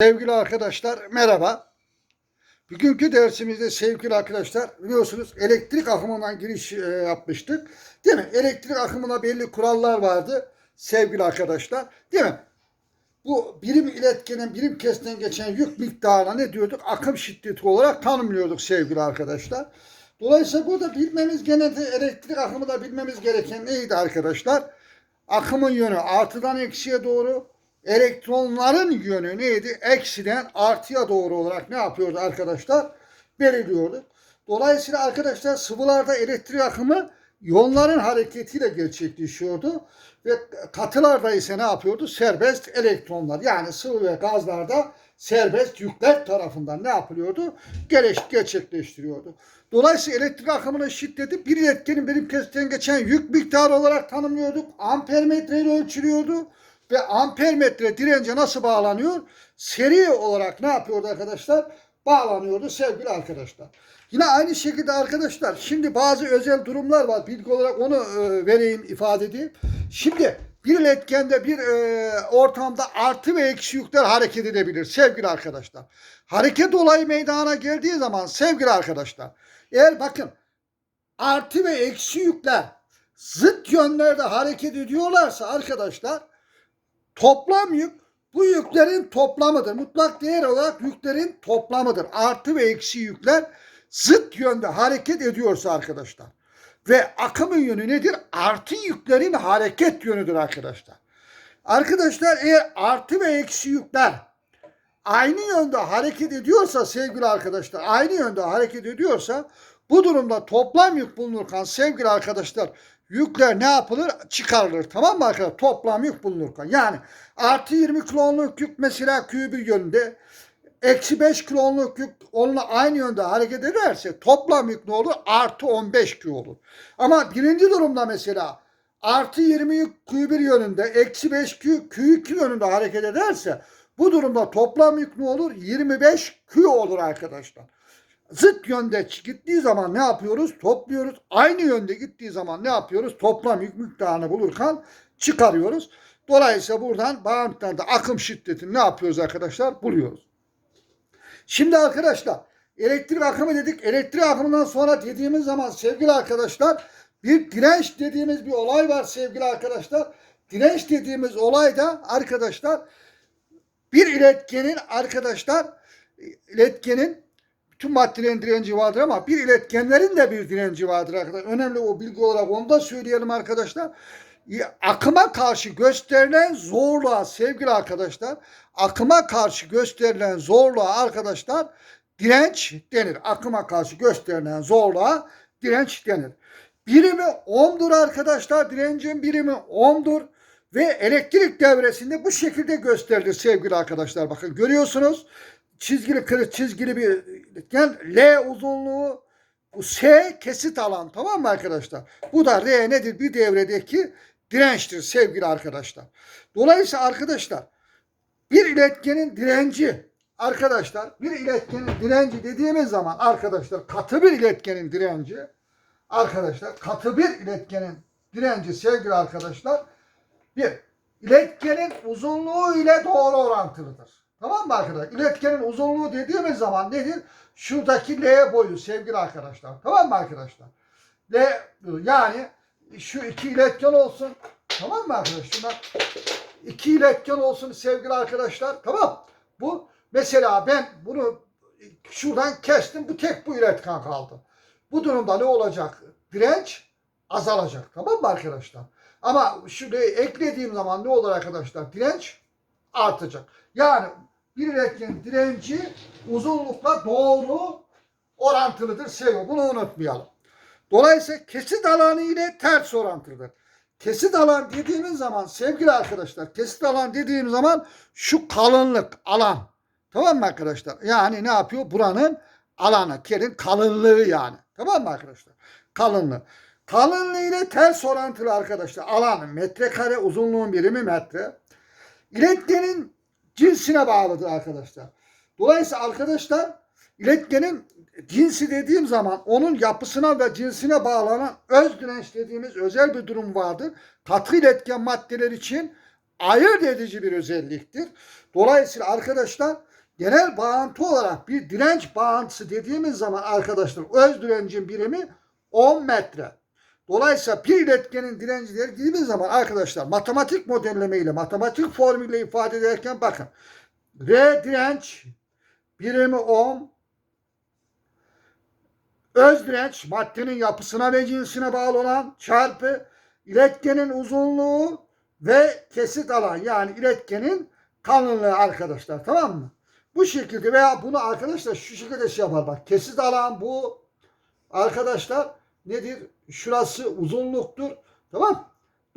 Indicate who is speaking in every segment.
Speaker 1: Sevgili arkadaşlar merhaba. Bugünkü dersimizde sevgili arkadaşlar biliyorsunuz elektrik akımından giriş e, yapmıştık. Değil mi? Elektrik akımına belli kurallar vardı sevgili arkadaşlar. Değil mi? Bu birim iletkenin birim kesinden geçen yük miktarına ne diyorduk? Akım şiddeti olarak tanımlıyorduk sevgili arkadaşlar. Dolayısıyla burada bilmemiz genelde elektrik akımı bilmemiz gereken neydi arkadaşlar? Akımın yönü artıdan eksiye doğru, elektronların yönü neydi? Eksiden artıya doğru olarak ne yapıyordu arkadaşlar? Belirliyorduk. Dolayısıyla arkadaşlar sıvılarda elektrik akımı yonların hareketiyle gerçekleşiyordu. Ve katılarda ise ne yapıyordu? Serbest elektronlar yani sıvı ve gazlarda serbest yükler tarafından ne yapılıyordu? Gerçekleştiriyordu. Dolayısıyla elektrik akımının şiddeti bir iletkenin benim kesitten geçen yük miktarı olarak tanımlıyorduk. Ampermetre ile ölçülüyordu. Ve ampermetre dirence nasıl bağlanıyor? Seri olarak ne yapıyordu arkadaşlar? Bağlanıyordu sevgili arkadaşlar. Yine aynı şekilde arkadaşlar şimdi bazı özel durumlar var. Bilgi olarak onu e, vereyim ifade edeyim. Şimdi bir iletkende bir e, ortamda artı ve eksi yükler hareket edebilir sevgili arkadaşlar. Hareket olayı meydana geldiği zaman sevgili arkadaşlar eğer bakın artı ve eksi yükler zıt yönlerde hareket ediyorlarsa arkadaşlar toplam yük bu yüklerin toplamıdır. Mutlak değer olarak yüklerin toplamıdır. Artı ve eksi yükler zıt yönde hareket ediyorsa arkadaşlar. Ve akımın yönü nedir? Artı yüklerin hareket yönüdür arkadaşlar. Arkadaşlar eğer artı ve eksi yükler aynı yönde hareket ediyorsa sevgili arkadaşlar aynı yönde hareket ediyorsa bu durumda toplam yük bulunurken sevgili arkadaşlar yükler ne yapılır? Çıkarılır. Tamam mı arkadaşlar? Toplam yük bulunurken. Yani artı 20 kiloluk yük mesela Q1 yönünde eksi 5 kiloluk yük onunla aynı yönde hareket ederse toplam yük ne olur? Artı 15 Q olur. Ama birinci durumda mesela artı 20 yük Q1 yönünde eksi 5 Q, Q2 yönünde hareket ederse bu durumda toplam yük ne olur? 25 Q olur arkadaşlar. Zıt yönde gittiği zaman ne yapıyoruz? Topluyoruz. Aynı yönde gittiği zaman ne yapıyoruz? Toplam yük miktarını bulurken çıkarıyoruz. Dolayısıyla buradan bağıntılarda akım şiddetini ne yapıyoruz arkadaşlar? Buluyoruz. Şimdi arkadaşlar elektrik akımı dedik. Elektrik akımından sonra dediğimiz zaman sevgili arkadaşlar bir direnç dediğimiz bir olay var sevgili arkadaşlar. Direnç dediğimiz olay da arkadaşlar bir iletkenin arkadaşlar iletkenin bütün maddelerin direnci vardır ama bir iletkenlerin de bir direnci vardır arkadaşlar. Önemli o bilgi olarak onu da söyleyelim arkadaşlar. Akıma karşı gösterilen zorluğa sevgili arkadaşlar, akıma karşı gösterilen zorluğa arkadaşlar direnç denir. Akıma karşı gösterilen zorluğa direnç denir. Birimi ohm'dur arkadaşlar. Direncin birimi ohm'dur. Ve elektrik devresinde bu şekilde gösterilir sevgili arkadaşlar. Bakın görüyorsunuz çizgili kırık çizgili bir iletken L uzunluğu bu S kesit alan tamam mı arkadaşlar? Bu da R nedir? Bir devredeki dirençtir sevgili arkadaşlar. Dolayısıyla arkadaşlar bir iletkenin direnci arkadaşlar bir iletkenin direnci dediğimiz zaman arkadaşlar katı bir iletkenin direnci arkadaşlar katı bir iletkenin direnci sevgili arkadaşlar bir iletkenin uzunluğu ile doğru orantılıdır. Tamam mı arkadaşlar? İletkenin uzunluğu dediğimiz zaman nedir? Şuradaki L boyu sevgili arkadaşlar. Tamam mı arkadaşlar? L yani şu iki iletken olsun. Tamam mı arkadaşlar? Şunlar iki iletken olsun sevgili arkadaşlar. Tamam. Bu mesela ben bunu şuradan kestim. Bu tek bu iletken kaldı. Bu durumda ne olacak? Direnç azalacak. Tamam mı arkadaşlar? Ama şuraya eklediğim zaman ne olur arkadaşlar? Direnç artacak. Yani bir iletken direnci uzunlukla doğru orantılıdır. Seviyor. Bunu unutmayalım. Dolayısıyla kesit alanı ile ters orantılıdır. Kesit alan dediğimiz zaman sevgili arkadaşlar kesit alan dediğim zaman şu kalınlık alan. Tamam mı arkadaşlar? Yani ne yapıyor? Buranın alanı. Kerin kalınlığı yani. Tamam mı arkadaşlar? Kalınlığı. Kalınlığı ile ters orantılı arkadaşlar. Alan metrekare uzunluğun birimi metre. İletkenin cinsine bağlıdır arkadaşlar. Dolayısıyla arkadaşlar iletkenin cinsi dediğim zaman onun yapısına ve cinsine bağlanan öz direnç dediğimiz özel bir durum vardır. Katı iletken maddeler için ayırt edici bir özelliktir. Dolayısıyla arkadaşlar genel bağıntı olarak bir direnç bağıntısı dediğimiz zaman arkadaşlar öz direncin birimi 10 metre. Dolayısıyla bir iletkenin direnci dediğimiz zaman arkadaşlar matematik modelleme ile matematik formülle ifade ederken bakın. R direnç birimi 10 öz direnç maddenin yapısına ve cinsine bağlı olan çarpı iletkenin uzunluğu ve kesit alan yani iletkenin kalınlığı arkadaşlar tamam mı? Bu şekilde veya bunu arkadaşlar şu şekilde şey yapar bak kesit alan bu arkadaşlar nedir? Şurası uzunluktur tamam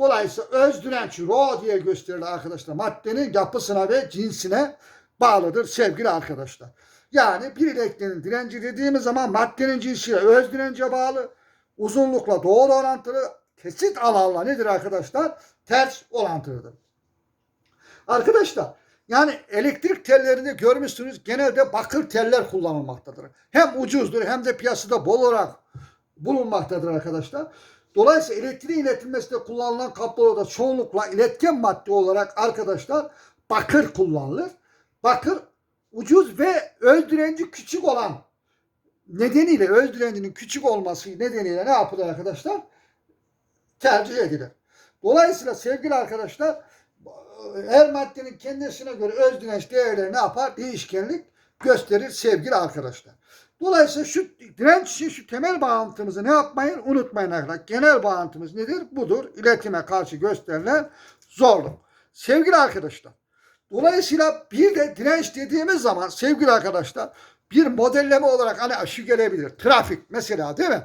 Speaker 1: Dolayısıyla öz direnç rho diye gösterilir arkadaşlar. Maddenin yapısına ve cinsine bağlıdır sevgili arkadaşlar. Yani bir iletkenin direnci dediğimiz zaman maddenin cinsiyle öz dirence bağlı, uzunlukla doğru orantılı, kesit alanla nedir arkadaşlar? Ters orantılıdır. Arkadaşlar yani elektrik tellerinde görmüşsünüz genelde bakır teller kullanılmaktadır. Hem ucuzdur hem de piyasada bol olarak bulunmaktadır arkadaşlar. Dolayısıyla elektriğin iletilmesinde kullanılan kabloda çoğunlukla iletken madde olarak arkadaşlar bakır kullanılır. Bakır ucuz ve öz direnci küçük olan nedeniyle öz direncinin küçük olması nedeniyle ne yapılır arkadaşlar? Tercih edilir. Dolayısıyla sevgili arkadaşlar her maddenin kendisine göre öz direnç değerleri ne yapar? Değişkenlik gösterir sevgili arkadaşlar. Dolayısıyla şu direnç için şu temel bağıntımızı ne yapmayın? Unutmayın arkadaşlar. Genel bağıntımız nedir? Budur. İletime karşı gösterilen zorluk. Sevgili arkadaşlar. Dolayısıyla bir de direnç dediğimiz zaman sevgili arkadaşlar bir modelleme olarak hani aşı gelebilir. Trafik mesela değil mi?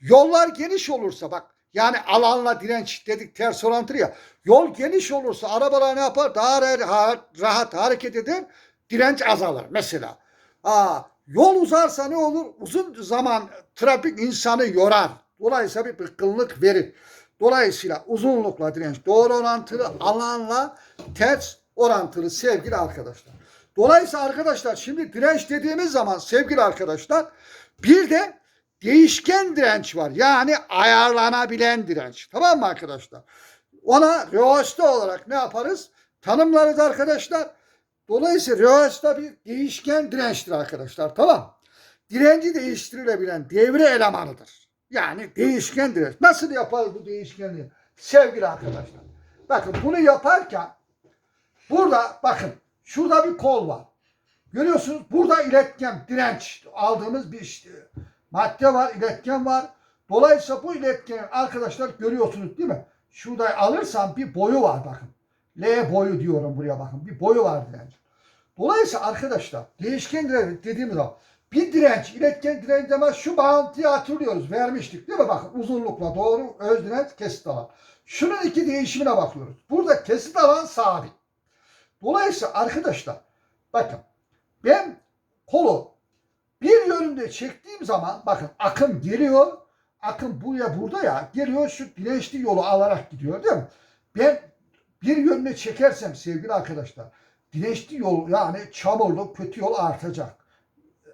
Speaker 1: Yollar geniş olursa bak yani alanla direnç dedik ters orantılı ya. Yol geniş olursa arabalar ne yapar? Daha rahat, rahat hareket eder. Direnç azalır mesela. Aa, yol uzarsa ne olur? Uzun zaman trafik insanı yorar. Dolayısıyla bir bıkkınlık verir. Dolayısıyla uzunlukla direnç doğru orantılı, alanla ters orantılı sevgili arkadaşlar. Dolayısıyla arkadaşlar şimdi direnç dediğimiz zaman sevgili arkadaşlar bir de değişken direnç var. Yani ayarlanabilen direnç. Tamam mı arkadaşlar? Ona reosta olarak ne yaparız? Tanımlarız arkadaşlar. Dolayısıyla reosta bir değişken dirençtir arkadaşlar. Tamam. Direnci değiştirilebilen devre elemanıdır. Yani değişken direnç. Nasıl yaparız bu değişkenliği? Sevgili arkadaşlar. Bakın bunu yaparken burada bakın şurada bir kol var. Görüyorsunuz burada iletken, direnç aldığımız bir işte, madde var, iletken var. Dolayısıyla bu iletkenin arkadaşlar görüyorsunuz değil mi? Şurada alırsam bir boyu var bakın. L boyu diyorum buraya bakın. Bir boyu var direnç. Dolayısıyla arkadaşlar değişken direnç dediğimiz zaman bir direnç, iletken direnç demez şu bağıntıyı hatırlıyoruz. Vermiştik değil mi? Bakın uzunlukla doğru öz direnç kesit alan. Şunun iki değişimine bakıyoruz. Burada kesit alan sabit. Dolayısıyla arkadaşlar bakın ben kolu bir yönünde çektiğim zaman bakın akım geliyor. Akım buraya burada ya geliyor şu dirençli yolu alarak gidiyor değil mi? Ben bir yönüne çekersem sevgili arkadaşlar dirençli yol yani çamurlu kötü yol artacak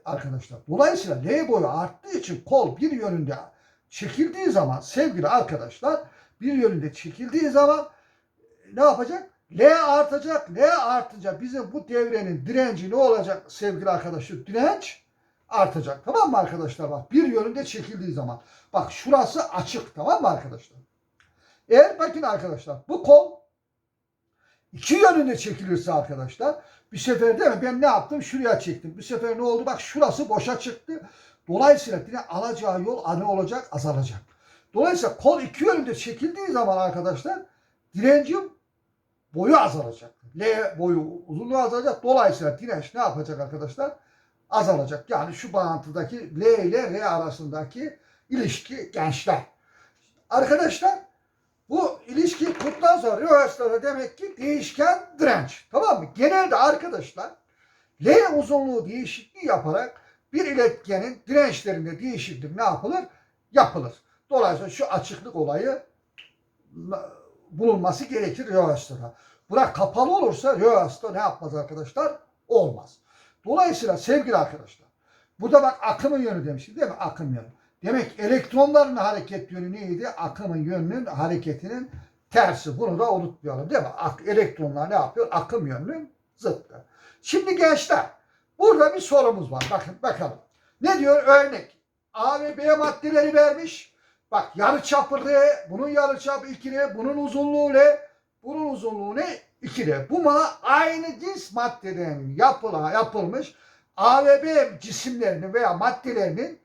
Speaker 1: arkadaşlar. Dolayısıyla L boyu arttığı için kol bir yönünde çekildiği zaman sevgili arkadaşlar bir yönünde çekildiği zaman ne yapacak? L artacak. L artınca bizim bu devrenin direnci ne olacak sevgili arkadaşlar? Direnç artacak. Tamam mı arkadaşlar? Bak bir yönünde çekildiği zaman. Bak şurası açık. Tamam mı arkadaşlar? Eğer bakın arkadaşlar bu kol iki yönünde çekilirse arkadaşlar bir sefer değil mi? Ben ne yaptım? Şuraya çektim. Bir sefer ne oldu? Bak şurası boşa çıktı. Dolayısıyla yine alacağı yol ne olacak? Azalacak. Dolayısıyla kol iki yönünde çekildiği zaman arkadaşlar direncim boyu azalacak. L boyu uzunluğu azalacak. Dolayısıyla direnç ne yapacak arkadaşlar? Azalacak. Yani şu bağıntıdaki L ile R arasındaki ilişki gençler. Arkadaşlar bu ilişki kuttan sonra üniversitede demek ki değişken direnç. Tamam mı? Genelde arkadaşlar L uzunluğu değişikliği yaparak bir iletkenin dirençlerinde değişiklik ne yapılır? Yapılır. Dolayısıyla şu açıklık olayı bulunması gerekir rövaştada. Bura kapalı olursa rövaşta ne yapmaz arkadaşlar? Olmaz. Dolayısıyla sevgili arkadaşlar burada bak akımın yönü demiştik değil mi? Akım yönü. Demek elektronların hareket yönü neydi? Akımın yönünün hareketinin tersi. Bunu da unutmayalım değil mi? Ak elektronlar ne yapıyor? Akım yönünün zıttı. Şimdi gençler Burada bir sorumuz var. Bakın bakalım. Ne diyor? Örnek. A ve B maddeleri vermiş. Bak yarı çapı R, bunun yarı çapı 2 R, bunun uzunluğu L, bunun uzunluğu ne? 2 R. Bu bana aynı cins maddeden yapıla, yapılmış A ve B cisimlerinin veya maddelerinin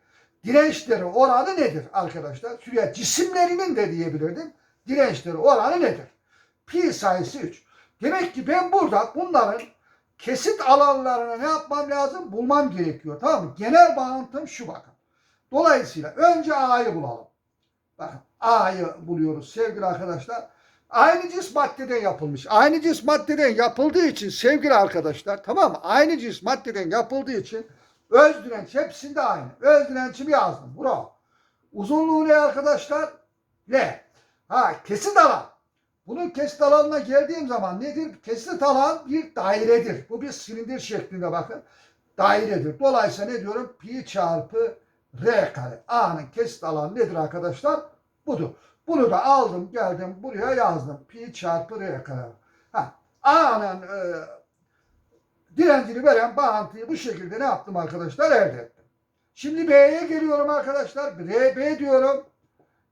Speaker 1: dirençleri oranı nedir arkadaşlar? Şuraya cisimlerinin de diyebilirdim. Dirençleri oranı nedir? Pi sayısı 3. Demek ki ben burada bunların kesit alanlarını ne yapmam lazım? Bulmam gerekiyor. Tamam mı? Genel bağıntım şu bakın. Dolayısıyla önce A'yı bulalım. Bakın A'yı buluyoruz sevgili arkadaşlar. Aynı cins maddeden yapılmış. Aynı cins maddeden yapıldığı için sevgili arkadaşlar tamam mı? Aynı cins maddeden yapıldığı için öz direnç hepsinde aynı. Öz dirençimi yazdım. Bravo. Uzunluğu ne arkadaşlar? L. Ha kesit alan. Bunun kesit alanına geldiğim zaman nedir? Kesit alan bir dairedir. Bu bir silindir şeklinde bakın. Dairedir. Dolayısıyla ne diyorum? Pi çarpı R kare. A'nın kesit alanı nedir arkadaşlar? Budur. Bunu da aldım geldim buraya yazdım. Pi çarpı R kare. Ha, A'nın e, direncini veren bağıntıyı bu şekilde ne yaptım arkadaşlar? Elde ettim. Şimdi B'ye geliyorum arkadaşlar. RB diyorum.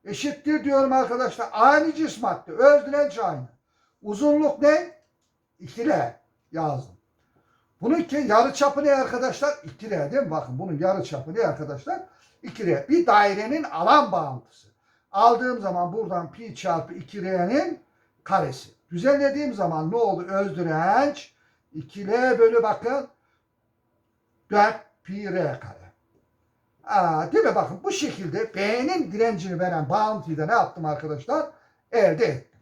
Speaker 1: Eşittir diyorum arkadaşlar. Aynı cis madde. Öz direnç aynı. Uzunluk ne? 2L yazdım. Bunun ki yarı çapı ne arkadaşlar? 2L değil mi? Bakın bunun yarı çapı ne arkadaşlar? 2L. Bir dairenin alan bağıntısı. Aldığım zaman buradan pi çarpı 2R'nin karesi. Düzenlediğim zaman ne oldu? Öz direnç 2L bölü bakın 4 pi R kare. Aa, değil mi? Bakın bu şekilde B'nin direncini veren bağıntıyı da ne yaptım arkadaşlar? Elde ettim.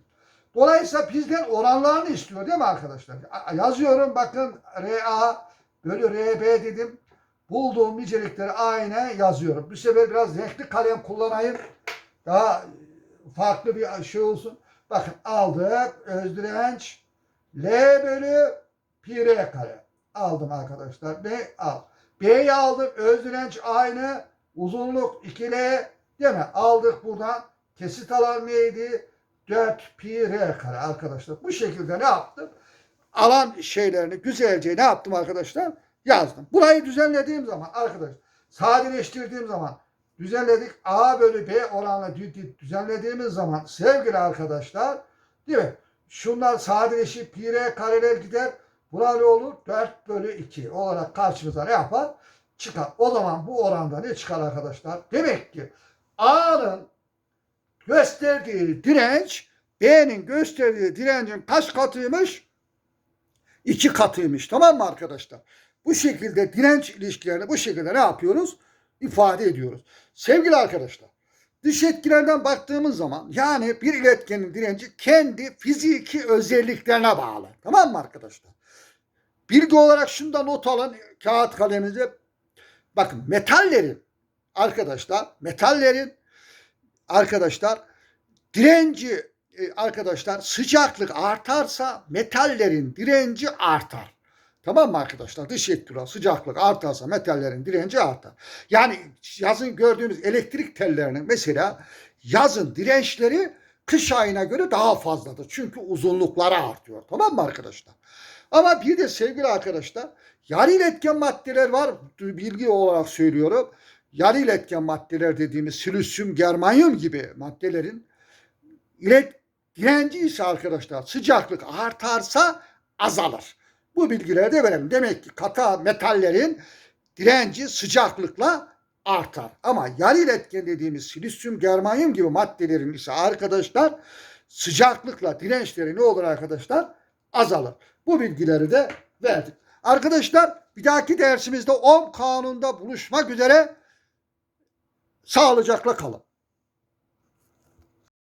Speaker 1: Dolayısıyla bizden oranlarını istiyor değil mi arkadaşlar? Yazıyorum bakın RA bölü RB dedim. Bulduğum nicelikleri aynı yazıyorum. Bu sefer biraz renkli kalem kullanayım. Daha farklı bir şey olsun. Bakın aldık öz direnç L bölü pi kare. Aldım arkadaşlar. Ne? Al. B'yi aldık. Öz direnç aynı. Uzunluk 2L. Değil mi? Aldık buradan. Kesit alan neydi? 4 pi R kare arkadaşlar. Bu şekilde ne yaptım? Alan şeylerini güzelce ne yaptım arkadaşlar? Yazdım. Burayı düzenlediğim zaman arkadaşlar sadeleştirdiğim zaman düzenledik. A bölü B oranla dü- dü- düzenlediğimiz zaman sevgili arkadaşlar değil mi? Şunlar sadeleşip pi R kareler gider. Buna ne olur? 4 bölü 2 olarak karşımıza ne yapar? Çıkar. O zaman bu oranda ne çıkar arkadaşlar? Demek ki A'nın gösterdiği direnç B'nin gösterdiği direncin kaç katıymış? İki katıymış. Tamam mı arkadaşlar? Bu şekilde direnç ilişkilerini bu şekilde ne yapıyoruz? İfade ediyoruz. Sevgili arkadaşlar, dış etkilerden baktığımız zaman yani bir iletkenin direnci kendi fiziki özelliklerine bağlı. Tamam mı arkadaşlar? Bilgi olarak şunu da not alın kağıt kaleminize. Bakın metallerin arkadaşlar metallerin arkadaşlar direnci e, arkadaşlar sıcaklık artarsa metallerin direnci artar. Tamam mı arkadaşlar? Dış etkiler sıcaklık artarsa metallerin direnci artar. Yani yazın gördüğünüz elektrik tellerinin mesela yazın dirençleri kış ayına göre daha fazladır. Çünkü uzunlukları artıyor. Tamam mı arkadaşlar? Ama bir de sevgili arkadaşlar yarı iletken maddeler var. Bilgi olarak söylüyorum. Yarı iletken maddeler dediğimiz silüsyum, germanyum gibi maddelerin ilet direnci ise arkadaşlar sıcaklık artarsa azalır. Bu bilgileri de verelim. Demek ki katı metallerin direnci sıcaklıkla artar. Ama yarı iletken dediğimiz silisyum, germanyum gibi maddelerin ise arkadaşlar sıcaklıkla dirençleri ne olur arkadaşlar? Azalır. Bu bilgileri de verdik. Arkadaşlar bir dahaki dersimizde Ohm kanununda buluşmak üzere sağlıcakla kalın.